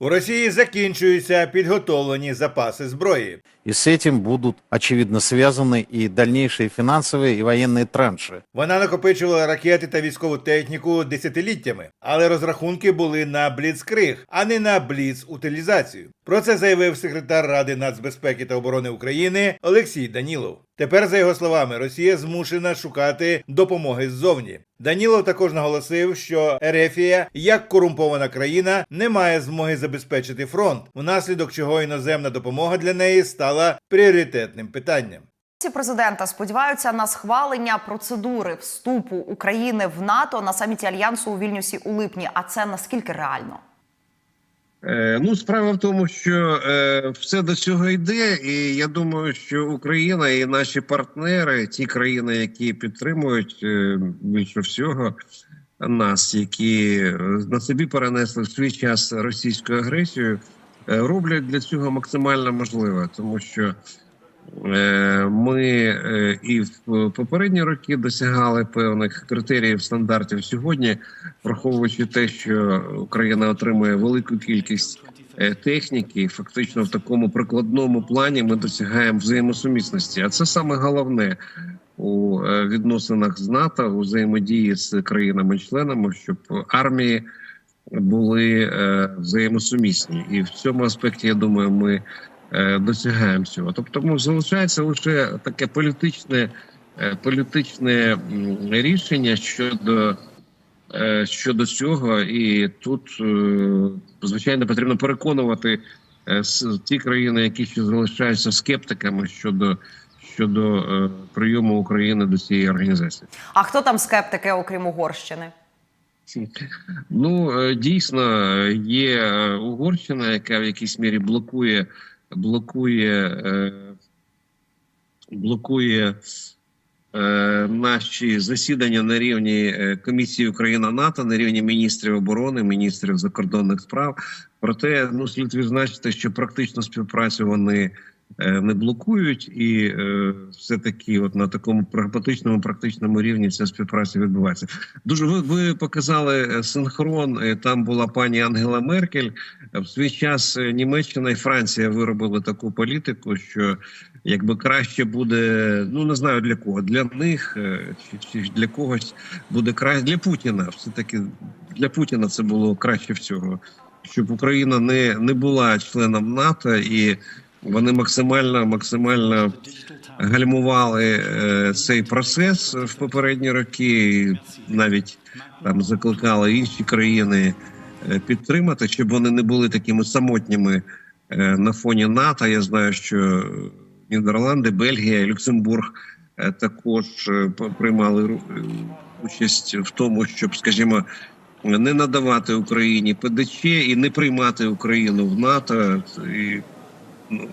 У Росії закінчуються підготовлені запаси зброї. И с этим будут, очевидно, связаны и дальнейшие финансовые и военные транши. Вона накопичувала ракети та військову техніку десятиліттями, але розрахунки були на бліцкриг, а не на бліц-утилізацію. Про це заявив секретар Ради нацбезпеки та оборони України Олексій Данілов. Тепер, за його словами, Росія змушена шукати допомоги ззовні. Данілов також наголосив, що Ерефія, як корумпована країна, не має змоги забезпечити фронт, внаслідок чого іноземна допомога для неї стала пріоритетним питанням. Ці президента сподіваються на схвалення процедури вступу України в НАТО на саміті альянсу у Вільнюсі у липні. А це наскільки реально? Е, Ну, справа в тому, що е, все до цього йде, і я думаю, що Україна і наші партнери, ті країни, які підтримують е, більше всього нас, які на собі перенесли в свій час російську агресію, роблять для цього максимально можливе, тому що ми е, і в попередні роки досягали певних критеріїв стандартів сьогодні враховуючи те, що Україна отримує велику кількість е, техніки, фактично в такому прикладному плані ми досягаємо взаємосумісності. А це саме головне у е, відносинах з НАТО, у взаємодії з країнами-членами, щоб армії були е, взаємосумісні, і в цьому аспекті я думаю, ми е, досягаємо цього. Тобто, залишається лише таке політичне, е, політичне рішення щодо е, щодо цього, і тут е, звичайно потрібно переконувати е, ті країни, які ще залишаються скептиками щодо щодо е, прийому України до цієї організації. А хто там скептики, окрім Угорщини? Ну е, дійсно е, є е, Угорщина, яка в якійсь мірі блокує блокує е, блокує е, наші засідання на рівні е, комісії Україна НАТО, на рівні міністрів оборони, міністрів закордонних справ. Проте ну слід відзначити, що практично співпрацю вони не блокують, і е, все таки, от на такому прагматичному, практичному рівні ця співпраця відбувається. Дуже ви, ви показали е, синхрон. е, Там була пані Ангела Меркель. Е, В свій час е, Німеччина і Франція виробили таку політику, що якби краще буде, ну не знаю для кого, для них е, чи, чи для когось буде краще для Путіна. Все таки для Путіна це було краще всього, щоб Україна не, не була членом НАТО і. Вони максимально максимально гальмували е, цей процес в попередні роки, навіть там закликали інші країни е, підтримати, щоб вони не були такими самотніми е, на фоні НАТО. Я знаю, що Нідерланди, Бельгія, Люксембург е, також е, приймали е, участь в тому, щоб, скажімо, не надавати Україні ПДЧ і не приймати Україну в НАТО. І, ну,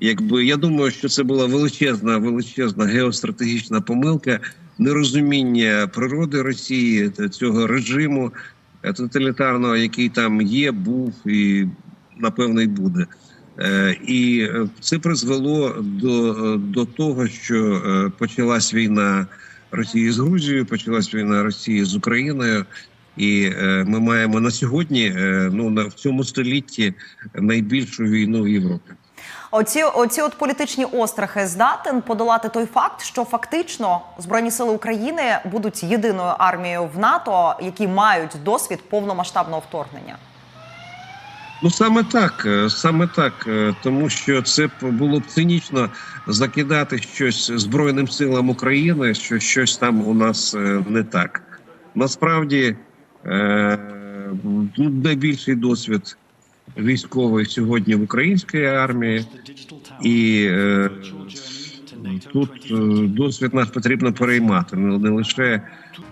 Якби я думаю, що це була величезна, величезна геостратегічна помилка, нерозуміння природи Росії цього режиму е, тоталітарного, який там є, був і напевно й буде. Е, І е, це призвело до, до того, що почалась війна Росії з Грузією, почалась війна Росії з Україною. І е, ми маємо на сьогодні, е, ну на в цьому столітті найбільшу війну в Європі. Оці, оці от політичні острахи здатен подолати той факт, що фактично Збройні сили України будуть єдиною армією в НАТО, які мають досвід повномасштабного вторгнення. Ну саме так, е, саме так, тому що це було б цинічно закидати щось збройним силам України, що щось там у нас не так. Насправді найбільший досвід військовий сьогодні в українській армії, і е, тут е, досвід наш потрібно переймати, не, не лише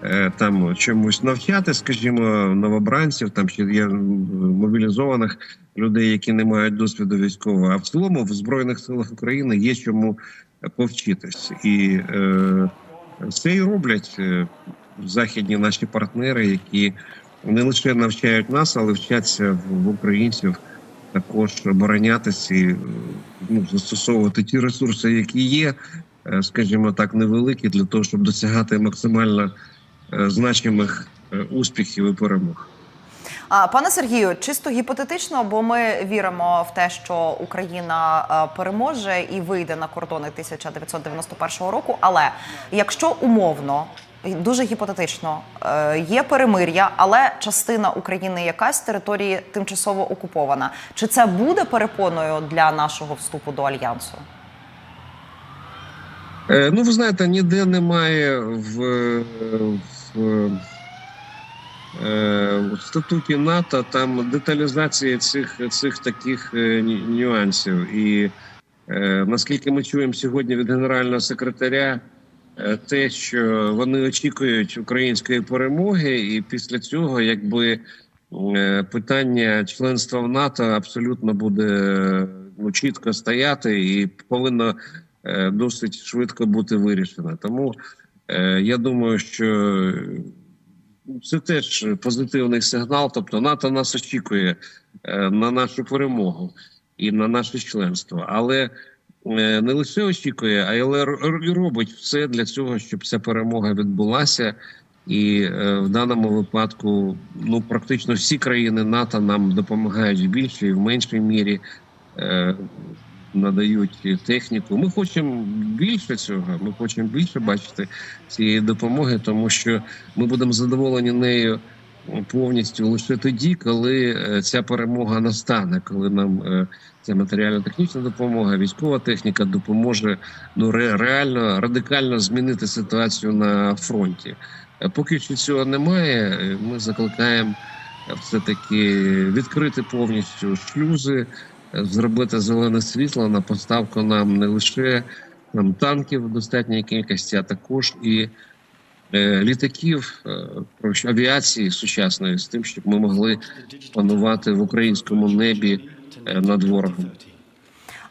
е, там чомусь навчати, скажімо, новобранців, там ще є мобілізованих людей, які не мають досвіду військового. А в цілому в збройних силах України є чому повчитись, і е, це і роблять е, західні наші партнери, які не лише навчають нас, але вчаться в, українців також оборонятися і ну, застосовувати ті ресурси, які є, е, скажімо так, невеликі, для того, щоб досягати максимально е, значимих е, успіхів і перемог. А пане Сергію, чисто гіпотетично, бо ми віримо в те, що Україна переможе і вийде на кордони 1991 року. Але якщо умовно. Дуже гіпотетично е, є перемир'я, але частина України якась території тимчасово окупована. Чи це буде перепоною для нашого вступу до альянсу? Е, Ну, ви знаєте, ніде немає в, в, е, в статуті НАТО там деталізації цих, цих таких нюансів. І наскільки ми чуємо сьогодні від генерального секретаря, те, що вони очікують української перемоги, і після цього, якби е, питання членства в НАТО абсолютно буде е, ну, чітко стояти і повинно е, досить швидко бути вирішена. Тому е, я думаю, що е, це теж позитивний сигнал. Тобто НАТО нас очікує е, на нашу перемогу і на наше членство, але е, не лише очікує, а й робить все для цього, щоб ця перемога відбулася. І е, в даному випадку ну практично всі країни НАТО нам допомагають в більшій в меншій мірі. Е, надають техніку. Ми хочемо більше цього. Ми хочемо більше бачити цієї допомоги, тому що ми будемо задоволені нею повністю лише тоді, коли е, ця перемога настане, коли нам е, ця матеріально-технічна допомога, військова техніка допоможе ну ре- реально радикально змінити ситуацію на фронті. Е, Поки що цього немає, ми закликаємо все таки відкрити повністю шлюзи, зробити зелене світло на поставку нам не лише там танків в достатній кількості, а також і літаків е, про- авіації сучасної з тим, щоб ми могли панувати в українському небі е, над ворогом.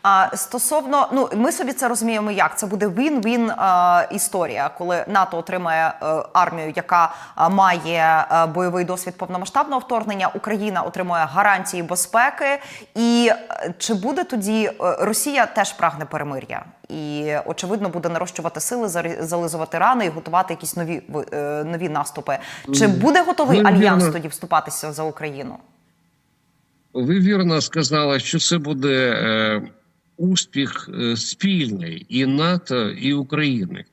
А стосовно, ну ми собі це розуміємо, як це буде він-він е, історія, коли НАТО отримає е, армію, яка е, має е, бойовий досвід повномасштабного вторгнення. Україна отримує гарантії безпеки. І е, чи буде тоді е, Росія теж прагне перемир'я? І очевидно буде нарощувати сили, зализувати рани і готувати якісь нові е, нові наступи. Чи буде готовий Ну, альянс вірно. тоді вступатися за Україну? Ви вірно сказали, що це буде е, успіх е, спільний і НАТО, і України.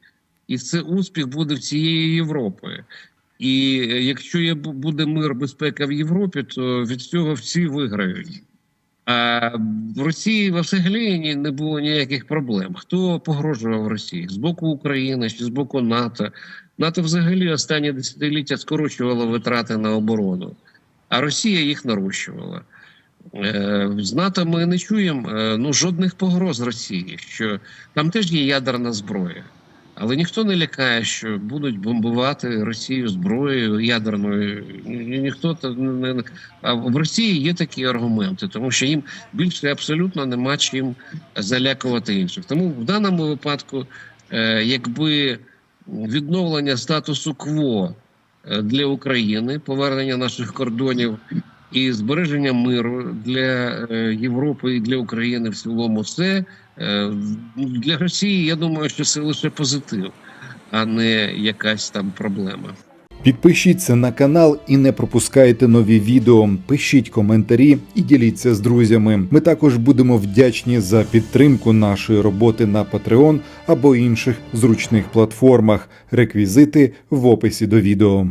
І це успіх буде в цієї Європи. І е, якщо є, буде мир, безпека в Європі, то від цього всі виграють. А в Росії взагалі не було ніяких проблем. Хто погрожував Росії з боку України чи з боку НАТО? НАТО взагалі останні десятиліття скорочувало витрати на оборону, а Росія їх нарощувала. Е, З НАТО ми не чуємо е, ну, жодних погроз Росії, що там теж є ядерна зброя. Але ніхто не лякає, що будуть бомбувати Росію зброєю ядерною. Ні- Ніхто не не- а в Росії є такі аргументи, тому що їм більше абсолютно нема чим залякувати інших. Тому в даному випадку, е, якби відновлення статусу кво е, для України, повернення наших кордонів і збереження миру для е, Європи і для України в цілому, це е, для Росії. Я думаю, що це лише позитив, а не якась там проблема. Підпишіться на канал і не пропускайте нові відео. Пишіть коментарі і діліться з друзями. Ми також будемо вдячні за підтримку нашої роботи на Patreon або інших зручних платформах. Реквізити в описі до відео.